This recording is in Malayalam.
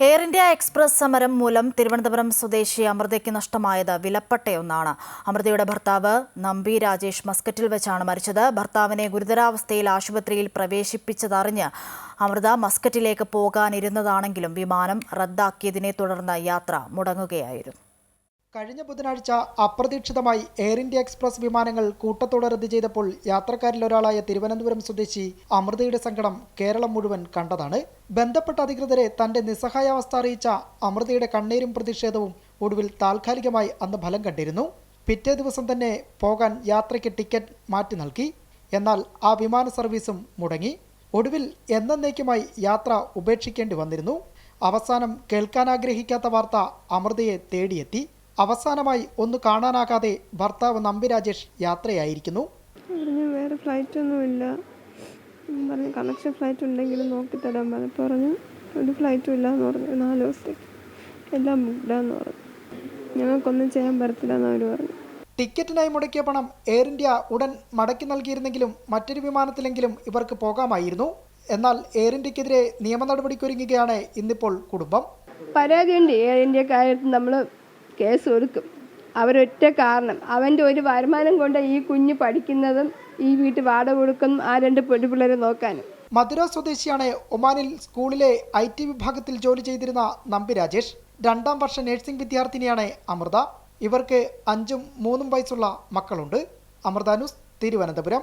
എയർ ഇന്ത്യ എക്സ്പ്രസ് സമരം മൂലം തിരുവനന്തപുരം സ്വദേശി അമൃതയ്ക്ക് നഷ്ടമായത് വിലപ്പെട്ടയൊന്നാണ്. അമൃതയുടെ ഭർത്താവ് നമ്പി രാജേഷ് മസ്കറ്റിൽ വെച്ചാണ് മരിച്ചത്. ഭർത്താവിനെ ഗുരുതരാവസ്ഥയിൽ ആശുപത്രിയിൽ പ്രവേശിപ്പിച്ചതറിഞ്ഞ് അമൃത മസ്കറ്റിലേക്ക് പോകാനിരുന്നതാണെങ്കിലും വിമാനം റദ്ദാക്കിയതിനെ തുടർന്ന് യാത്ര മുടങ്ങുകയായിരുന്നു. കഴിഞ്ഞ ബുധനാഴ്ച അപ്രതീക്ഷിതമായി എയർ ഇന്ത്യ എക്സ്പ്രസ് വിമാനങ്ങൾ കൂട്ടത്തോടെ റദ്ദ് ചെയ്തപ്പോൾ യാത്രക്കാരിൽ ഒരാളായ തിരുവനന്തപുരം സ്വദേശി അമൃതയുടെ സങ്കടം കേരളം മുഴുവൻ കണ്ടതാണ്. ബന്ധപ്പെട്ട അധികൃതരെ തന്റെ നിസ്സഹായാവസ്ഥ അറിയിച്ച അമൃതയുടെ കണ്ണീരും പ്രതിഷേധവും ഒടുവിൽ താൽക്കാലികമായി അന്ന് ഫലം കണ്ടിരുന്നു. പിറ്റേ ദിവസം തന്നെ പോകാൻ യാത്രയ്ക്ക് ടിക്കറ്റ് മാറ്റി നൽകി. എന്നാൽ ആ വിമാന സർവീസും മുടങ്ങി. ഒടുവിൽ എന്നേക്കുമായി യാത്ര ഉപേക്ഷിക്കേണ്ടി വന്നിരുന്നു. അവസാനം കേൾക്കാൻ ആഗ്രഹിക്കാത്ത വാർത്ത അമൃതയെ തേടിയെത്തി. അവസാനമായി ഒന്ന് കാണാനാകാതെ ഭർത്താവ് നമ്പി രാജേഷ് യാത്രയായിരിക്കുന്നു. പറഞ്ഞു വേറെ ഫ്ലൈറ്റ് ഒന്നുമില്ല പറഞ്ഞു കണക്ഷൻ ഫ്ലൈറ്റ് ഉണ്ടെങ്കിലും നോക്കിത്തരാൻ പറഞ്ഞു. പറഞ്ഞു ഒരു ഫ്ലൈറ്റും ഇല്ല എന്ന് പറഞ്ഞു. നാല് ദിവസത്തേക്ക്. എല്ലാം ബുക്ക്ഡാന്ന് പറഞ്ഞു. ഞങ്ങൾക്കൊന്നും ചെയ്യാൻ പറ്റത്തില്ല എന്ന് അവർ പറഞ്ഞു. ടിക്കറ്റിനായി മുടക്കിയ പണം എയർ ഇന്ത്യ ഉടൻ മടക്കി നൽകിയിരുന്നെങ്കിലും മറ്റൊരു വിമാനത്തിലെങ്കിലും ഇവർക്ക് പോകാമായിരുന്നു. എന്നാൽ എയർ ഇന്ത്യക്കെതിരെ നിയമ നടപടിക്കൊരുങ്ങുകയാണ് ഇന്നിപ്പോൾ കുടുംബം. പരാതിയുണ്ട്. എയർ ഇന്ത്യക്കാരും നമ്മൾ കേസ് കൊടുക്കും അവരൊറ്റ കാരണം. അവന്റെ ഒരു വരുമാനം കൊണ്ട് ഈ കുഞ്ഞ് പഠിക്കുന്നതും ഈ വീട്ടിൽ വാടക കൊടുക്കുന്നതും ആ രണ്ട് പെൺപിള്ളേരെ നോക്കാനും. മധുര സ്വദേശിയാണ് ഒമാനിൽ സ്കൂളിലെ ഐ ടി വിഭാഗത്തിൽ ജോലി ചെയ്തിരുന്ന നമ്പി രാജേഷ്. രണ്ടാം വർഷ നഴ്സിംഗ് വിദ്യാർത്ഥിനിയാണ് അമൃത. ഇവർക്ക് അഞ്ചും മൂന്നും വയസ്സുള്ള മക്കളുണ്ട്. അമൃത ന്യൂസ് തിരുവനന്തപുരം.